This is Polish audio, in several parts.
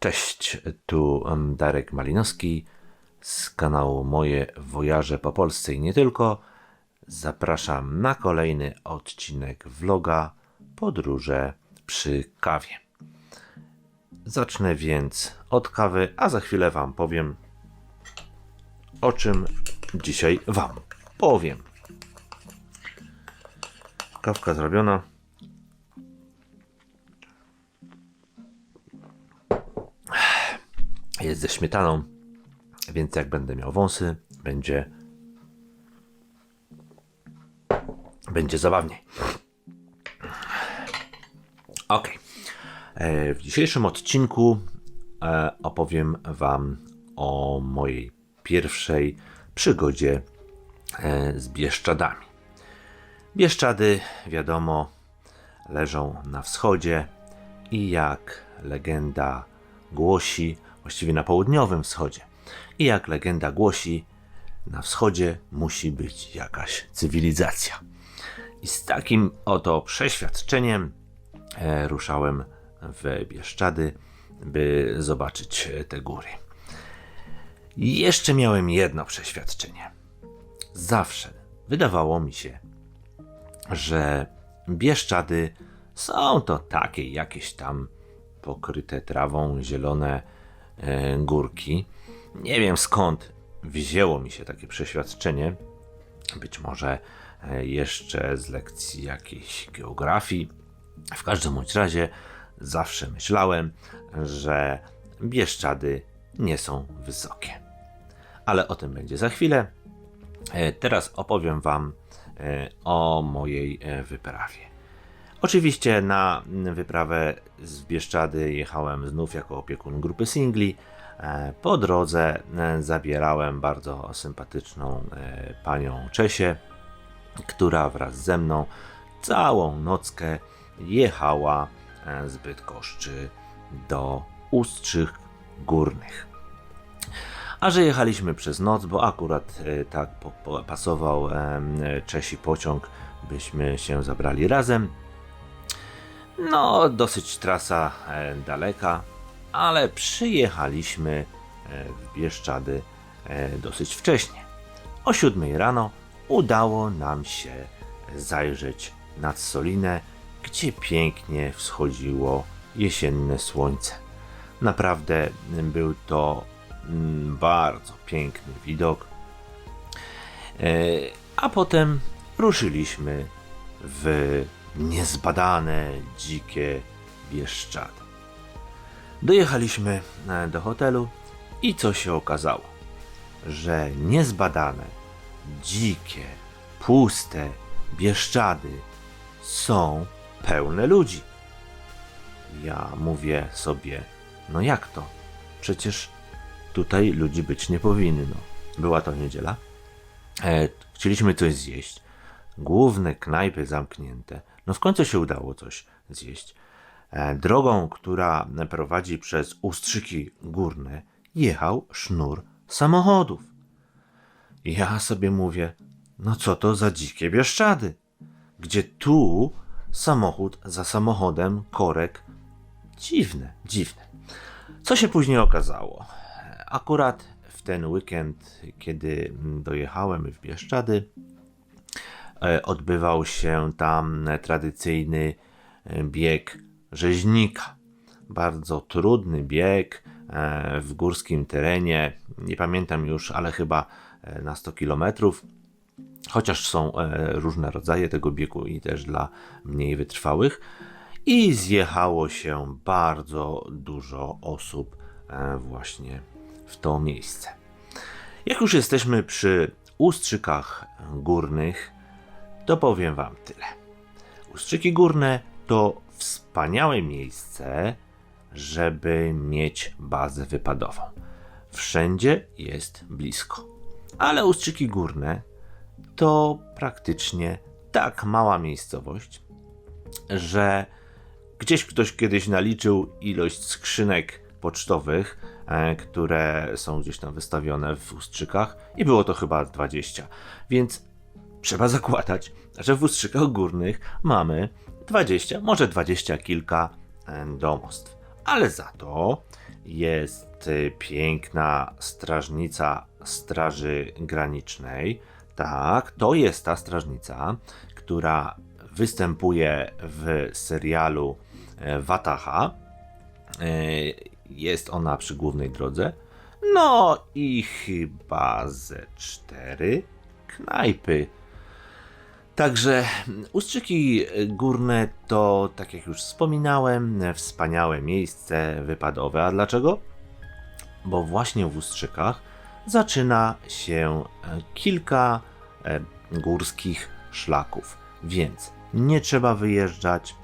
Cześć, tu Darek Malinowski z kanału Moje Wojaże po Polsce i nie tylko. Zapraszam na kolejny odcinek vloga Podróże przy kawie. Zacznę więc od kawy, a za chwilę Wam powiem, o czym dzisiaj Wam powiem. Kawka zrobiona. Jest ze śmietaną, więc jak będę miał wąsy, będzie będzie zabawniej. Ok. E, W dzisiejszym odcinku e, opowiem Wam o mojej pierwszej przygodzie e, z Bieszczadami. Bieszczady, wiadomo, leżą na wschodzie i jak legenda głosi, właściwie na południowym wschodzie, i jak legenda głosi, na wschodzie musi być jakaś cywilizacja. I z takim oto przeświadczeniem e, ruszałem w Bieszczady, by zobaczyć te góry. I jeszcze miałem jedno przeświadczenie. Zawsze wydawało mi się, że Bieszczady są to takie jakieś tam pokryte trawą zielone górki. Nie wiem skąd wzięło mi się takie przeświadczenie. Być może e, jeszcze z lekcji jakiejś geografii. W każdym bądź razie zawsze myślałem, że Bieszczady nie są wysokie. Ale o tym będzie za chwilę. E, Teraz opowiem Wam e, o mojej e, wyprawie. Oczywiście na wyprawę z Bieszczady jechałem znów jako opiekun grupy singli. E, Po drodze e, zabierałem bardzo sympatyczną e, panią Czesię, która wraz ze mną całą nockę jechała z Bydgoszczy do Ustrzych Górnych. A że jechaliśmy przez noc, bo akurat tak pasował Czesi pociąg, byśmy się zabrali razem. No, dosyć trasa e, daleka, ale przyjechaliśmy e, w Bieszczady e, dosyć wcześnie. O 7 rano udało nam się zajrzeć nad Solinę, gdzie pięknie wschodziło jesienne słońce. Naprawdę był to mm, bardzo piękny widok. A potem ruszyliśmy w niezbadane, dzikie Bieszczady. Dojechaliśmy e, do hotelu i co się okazało? Że niezbadane, dzikie, puste Bieszczady są pełne ludzi. Ja mówię sobie, no jak to? Przecież tutaj ludzi być nie powinno. Była to niedziela. E, chcieliśmy coś zjeść. Główne knajpy zamknięte. No w końcu się udało coś zjeść. E, drogą, która prowadzi przez Ustrzyki Górne, jechał sznur samochodów. Ja sobie mówię, no co to za dzikie Bieszczady? Gdzie tu samochód za samochodem, korek. Dziwne, dziwne. Co się później okazało? Akurat w ten weekend, kiedy dojechałem w Bieszczady, e, odbywał się tam tradycyjny e, bieg rzeźnika. Bardzo trudny bieg e, w górskim terenie. Nie pamiętam już, ale chyba e, na 100 kilometrów. Chociaż są e, różne rodzaje tego biegu i też dla mniej wytrwałych. I zjechało się bardzo dużo osób e, właśnie w to miejsce. Jak już jesteśmy przy Ustrzykach Górnych, to powiem Wam tyle. Ustrzyki Górne to wspaniałe miejsce, żeby mieć bazę wypadową. Wszędzie jest blisko. Ale Ustrzyki Górne to praktycznie tak mała miejscowość, że gdzieś ktoś kiedyś naliczył ilość skrzynek pocztowych, e, które są gdzieś tam wystawione w Ustrzykach i było to chyba 20. Więc trzeba zakładać, że w Ustrzykach Górnych mamy 20, może 20 kilka e, domostw. ale za to jest y, piękna strażnica Straży Granicznej. Tak, to jest ta strażnica, która występuje w serialu e, Wataha. E, Jest ona przy głównej drodze. No i chyba ze cztery knajpy. Także Ustrzyki Górne to, tak jak już wspominałem, wspaniałe miejsce wypadowe. A dlaczego? Bo właśnie w Ustrzykach zaczyna się e, kilka e, górskich szlaków. Więc nie trzeba wyjeżdżać,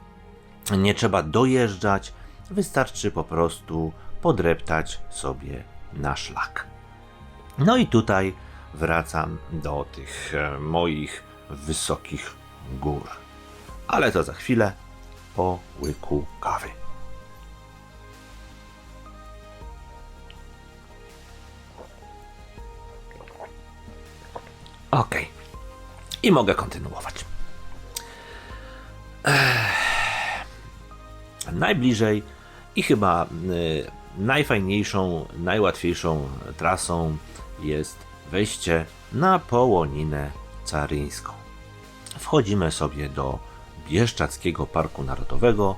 nie trzeba dojeżdżać, wystarczy po prostu podreptać sobie na szlak. No i tutaj wracam do tych e, moich wysokich gór. Ale to za chwilę po łyku kawy. Ok. I mogę kontynuować. najbliżej i chyba y, najfajniejszą, najłatwiejszą trasą jest wejście na Połoninę Caryńską. Wchodzimy sobie do Bieszczackiego Parku Narodowego,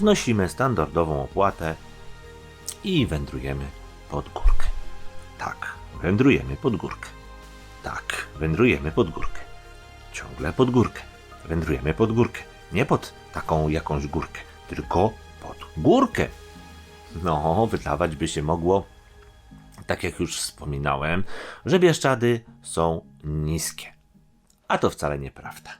wnosimy standardową opłatę i wędrujemy pod górkę. Tak, wędrujemy pod górkę. Tak, wędrujemy pod górkę. Ciągle pod górkę. Wędrujemy pod górkę. Nie pod taką jakąś górkę, tylko pod górkę. No, wydawać by się mogło, tak jak już wspominałem, że Bieszczady są niskie. A to wcale nieprawda,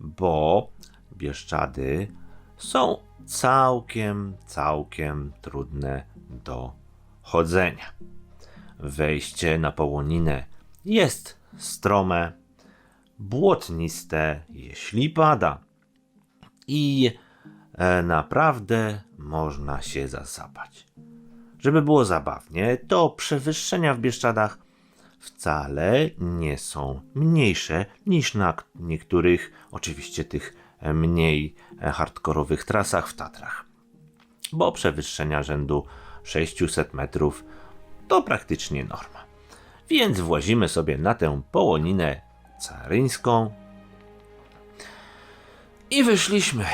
bo Bieszczady są całkiem, całkiem trudne do chodzenia. Wejście na połoninę jest strome, błotniste, jeśli pada. I e, naprawdę można się zasapać. Żeby było zabawnie, to przewyższenia w Bieszczadach wcale nie są mniejsze niż na niektórych, oczywiście tych e, mniej e, hardkorowych trasach w Tatrach. Bo przewyższenia rzędu 600 metrów to praktycznie norma. Więc włazimy sobie na tę połoninę caryńską i wyszliśmy.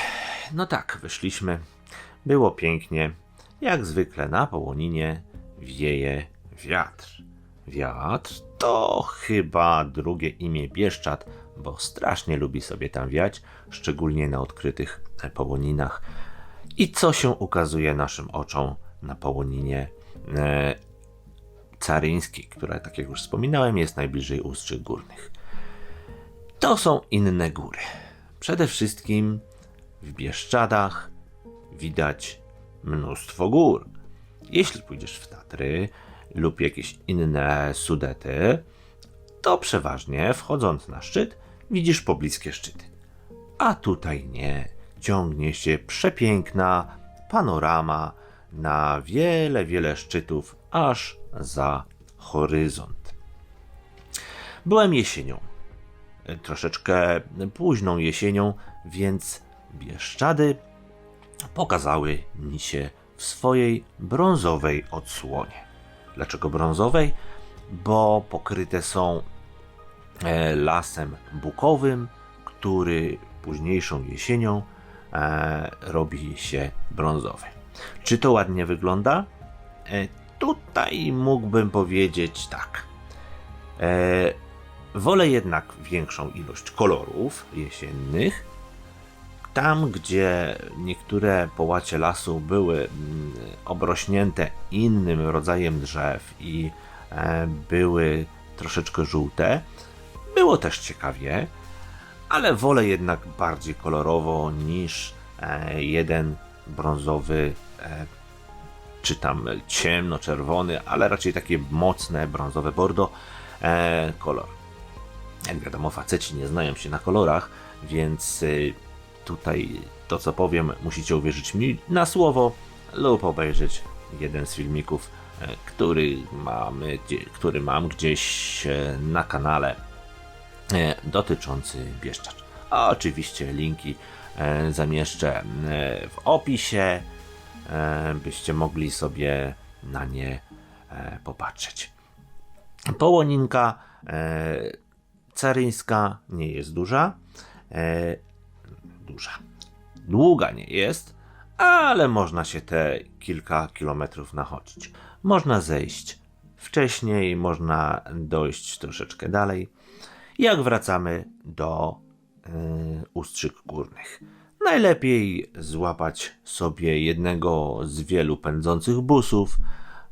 No tak, wyszliśmy. Było pięknie. Jak zwykle na połoninie wieje wiatr. Wiatr to chyba drugie imię Bieszczad, bo strasznie lubi sobie tam wiać, szczególnie na odkrytych połoninach. I co się ukazuje naszym oczom na połoninie e, caryńskiej, która, tak jak już wspominałem, jest najbliżej Ustrzyk Górnych. To są inne góry. Przede wszystkim w Bieszczadach widać mnóstwo gór. Jeśli pójdziesz w Tatry lub jakieś inne Sudety, to przeważnie wchodząc na szczyt widzisz pobliskie szczyty. A tutaj nie. Ciągnie się przepiękna panorama na wiele, wiele szczytów, aż za horyzont. Byłem jesienią, troszeczkę późną jesienią, więc Bieszczady pokazały mi się w swojej brązowej odsłonie. Dlaczego brązowej? Bo pokryte są e, lasem bukowym, który późniejszą jesienią e, robi się brązowy. Czy to ładnie wygląda? E, tutaj mógłbym powiedzieć tak. Wolę jednak większą ilość kolorów jesiennych. Tam, gdzie niektóre połacie lasu były mm, obrośnięte innym rodzajem drzew i e, były troszeczkę żółte, było też ciekawie, ale wolę jednak bardziej kolorowo niż e, jeden brązowy, e, czy tam ciemno-czerwony, ale raczej takie mocne brązowe bordo kolor. Jak wiadomo, faceci nie znają się na kolorach, więc y, tutaj to co powiem musicie uwierzyć mi na słowo lub obejrzeć jeden z filmików, e, który, mamy, który mam gdzieś e, na kanale e, dotyczący Bieszczad. A oczywiście linki zamieszczę w opisie. byście mogli sobie na nie popatrzeć. Połoninka caryńska nie jest duża. Duża. Długa nie jest, ale można się te kilka kilometrów nachodzić. Można zejść wcześniej, można dojść troszeczkę dalej. Jak wracamy do y, ustrzyk górnych. Najlepiej złapać sobie jednego z wielu pędzących busów,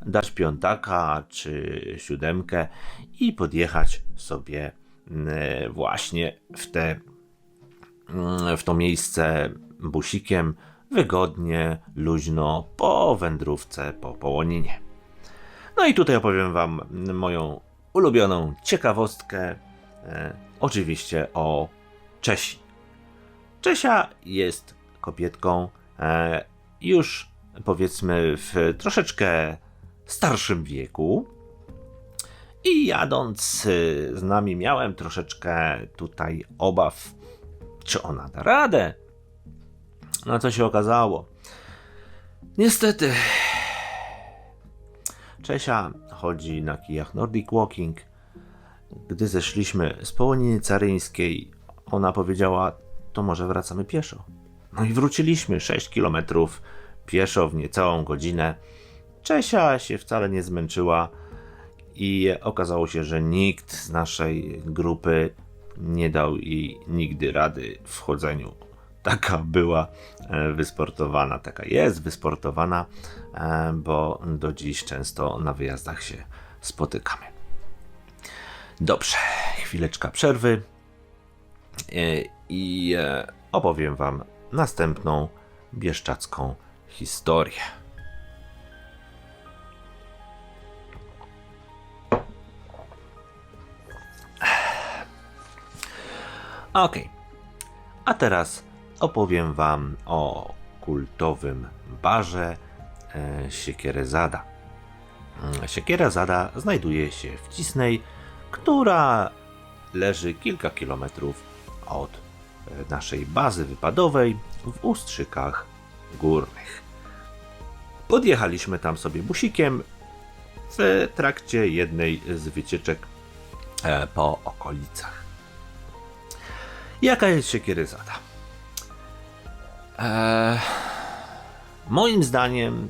dać piątaka czy siódemkę i podjechać sobie y, właśnie w te w to miejsce busikiem wygodnie, luźno po wędrówce po Połoninie. No i tutaj opowiem Wam moją ulubioną ciekawostkę, e, oczywiście o Czesi. Czesia jest kobietką e, już powiedzmy w troszeczkę starszym wieku. I jadąc e, z nami miałem troszeczkę tutaj obaw, czy ona da radę. No co się okazało? Niestety, Czesia chodzi na kijach Nordic Walking. Gdy zeszliśmy z Połoniny Caryńskiej, ona powiedziała, to może wracamy pieszo. No i wróciliśmy 6 km pieszo w niecałą godzinę. Czesia się wcale nie zmęczyła i okazało się, że nikt z naszej grupy nie dał jej nigdy rady w chodzeniu. Taka była e, wysportowana, taka jest wysportowana, e, bo do dziś często na wyjazdach się spotykamy. Dobrze, chwileczka przerwy e, i opowiem Wam następną bieszczacką historię. Ok, a teraz opowiem Wam o kultowym barze e, Siekierezada. Mm, Siekierezada znajduje się w Cisnej, która leży kilka kilometrów od e, naszej bazy wypadowej w Ustrzykach Górnych. Podjechaliśmy tam sobie busikiem w trakcie jednej z wycieczek e, po okolicach. Jaka jest Siekieryzada? Eee, moim zdaniem,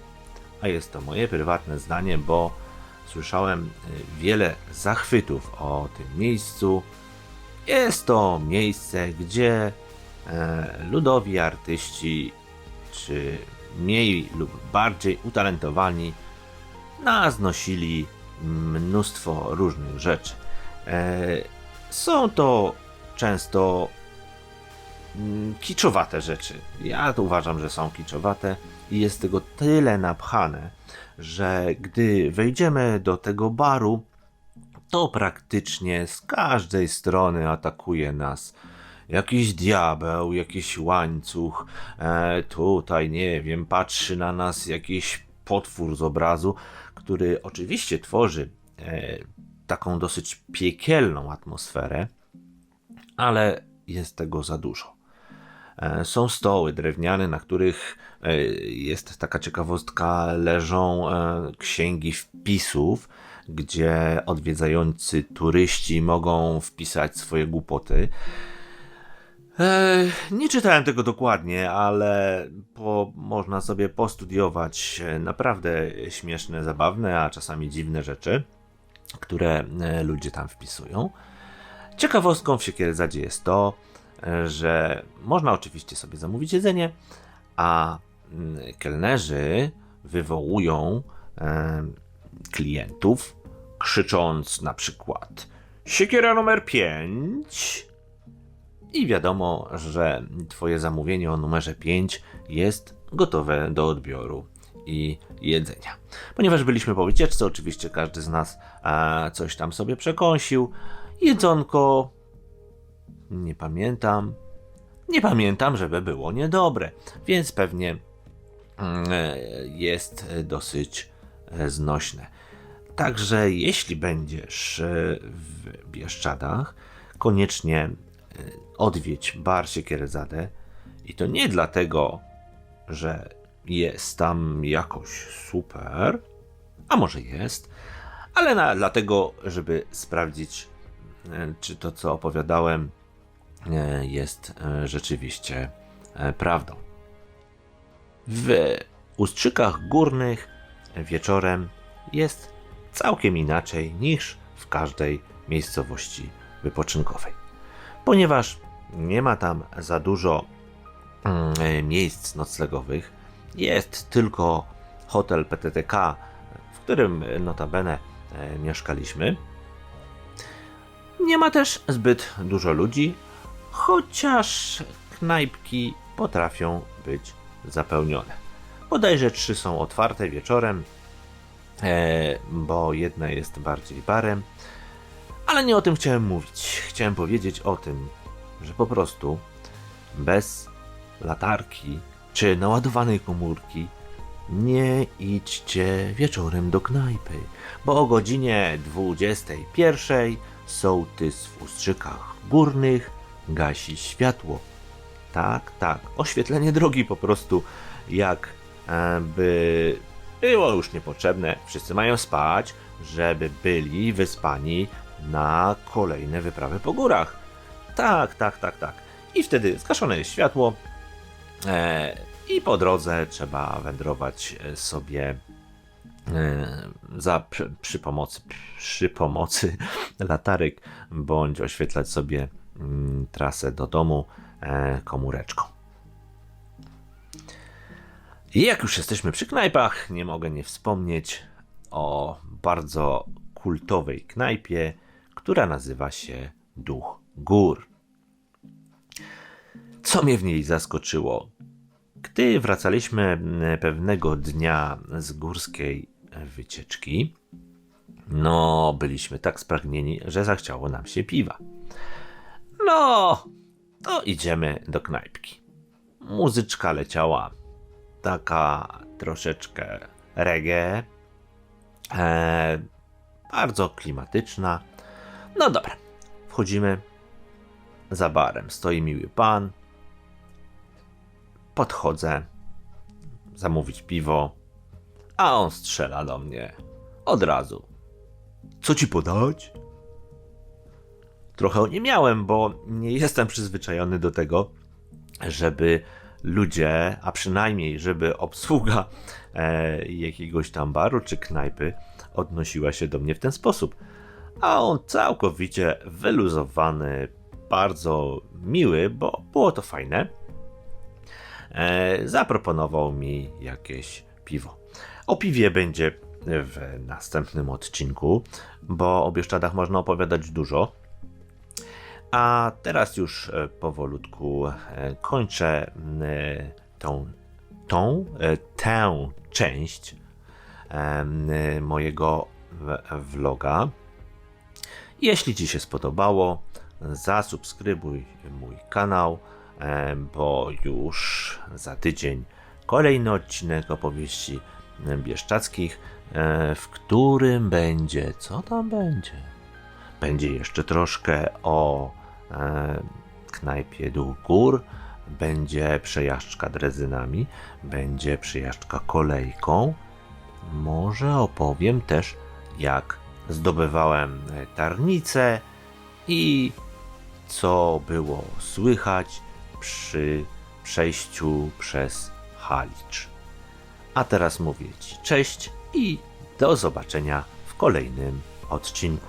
a jest to moje prywatne zdanie, bo słyszałem y, wiele zachwytów o tym miejscu. Jest to miejsce, gdzie e, ludowi artyści, czy mniej lub bardziej utalentowani, naznosili mnóstwo różnych rzeczy. E, są to często kiczowate rzeczy. Ja to uważam, że są kiczowate i jest tego tyle napchane, że gdy wejdziemy do tego baru, to praktycznie z każdej strony atakuje nas jakiś diabeł, jakiś łańcuch, e, tutaj nie wiem, patrzy na nas jakiś potwór z obrazu, który oczywiście tworzy e, taką dosyć piekielną atmosferę, ale jest tego za dużo. E, są stoły drewniane, na których e, jest taka ciekawostka, leżą e, księgi wpisów, gdzie odwiedzający turyści mogą wpisać swoje głupoty. Nie czytałem tego dokładnie, ale po, można sobie postudiować naprawdę śmieszne, zabawne, a czasami dziwne rzeczy, które ludzie tam wpisują. Ciekawostką w Siekierzadzie jest to, że można oczywiście sobie zamówić jedzenie, a mm, kelnerzy wywołują klientów, krzycząc na przykład siekiera numer 5 i wiadomo, że twoje zamówienie o numerze 5 jest gotowe do odbioru i jedzenia. Ponieważ byliśmy po wycieczce, oczywiście każdy z nas coś tam sobie przekąsił. Jedzonko nie pamiętam. Nie pamiętam, żeby było niedobre, więc pewnie mm, jest dosyć e, znośne. Także jeśli będziesz e, w Bieszczadach, koniecznie e, odwiedź bar Siekierzadę i to nie dlatego, że jest tam jakoś super, a może jest, ale na, dlatego, żeby sprawdzić, e, czy to, co opowiadałem, e, jest e, rzeczywiście e, prawdą. W Ustrzykach Górnych wieczorem jest całkiem inaczej niż w każdej miejscowości wypoczynkowej, ponieważ nie ma tam za dużo mm, e, miejsc noclegowych. Jest tylko hotel PTTK, w którym e, notabene e, mieszkaliśmy. Nie ma też zbyt dużo ludzi, chociaż knajpki potrafią być zapełnione. Bodajże trzy są otwarte wieczorem, e, bo jedna jest bardziej barem. Ale nie o tym chciałem mówić. Chciałem powiedzieć o tym, że po prostu bez latarki czy naładowanej komórki nie idźcie wieczorem do knajpy, bo o godzinie 21 sołtys w Ustrzykach Górnych gasi światło. Tak, tak, oświetlenie drogi po prostu, jak e, by było już niepotrzebne. Wszyscy mają spać, żeby byli wyspani na kolejne wyprawy po górach. Tak, tak, tak, tak. I wtedy zgaszone jest światło e, i po drodze trzeba wędrować e, sobie e, za, przy, przy, pomocy, przy pomocy latarek, bądź oświetlać sobie trasę do domu e, komóreczką. I jak już jesteśmy przy knajpach, nie mogę nie wspomnieć o bardzo kultowej knajpie, która nazywa się Duch Gór. Co mnie w niej zaskoczyło? Gdy wracaliśmy mm, pewnego dnia z górskiej wycieczki, no, byliśmy tak spragnieni, że zachciało nam się piwa. No, to idziemy do knajpki. Muzyczka leciała taka troszeczkę reggae, e, bardzo klimatyczna. No dobra, wchodzimy za barem. Stoi miły pan. Podchodzę zamówić piwo, a on strzela do mnie od razu. Co ci podać? Trochę nie miałem, bo nie jestem przyzwyczajony do tego, żeby ludzie, a przynajmniej żeby obsługa e, jakiegoś tam baru czy knajpy odnosiła się do mnie w ten sposób. A on całkowicie wyluzowany, bardzo miły, bo było to fajne. E, zaproponował mi jakieś piwo. O piwie będzie w następnym odcinku, bo o Bieszczadach można opowiadać dużo. A teraz już e, powolutku e, kończę e, tą, tą tę część mojego vloga. Jeśli Ci się spodobało, zasubskrybuj mój kanał, bo już za tydzień kolejny odcinek opowieści bieszczadzkich, w którym będzie, co tam będzie? Będzie jeszcze troszkę o knajpie Dół Gór, będzie przejażdżka drezynami, będzie przejażdżka kolejką. Może opowiem też, jak zdobywałem tarnicę i co było słychać przy przejściu przez Halicz. A teraz mówię Ci cześć i do zobaczenia w kolejnym odcinku.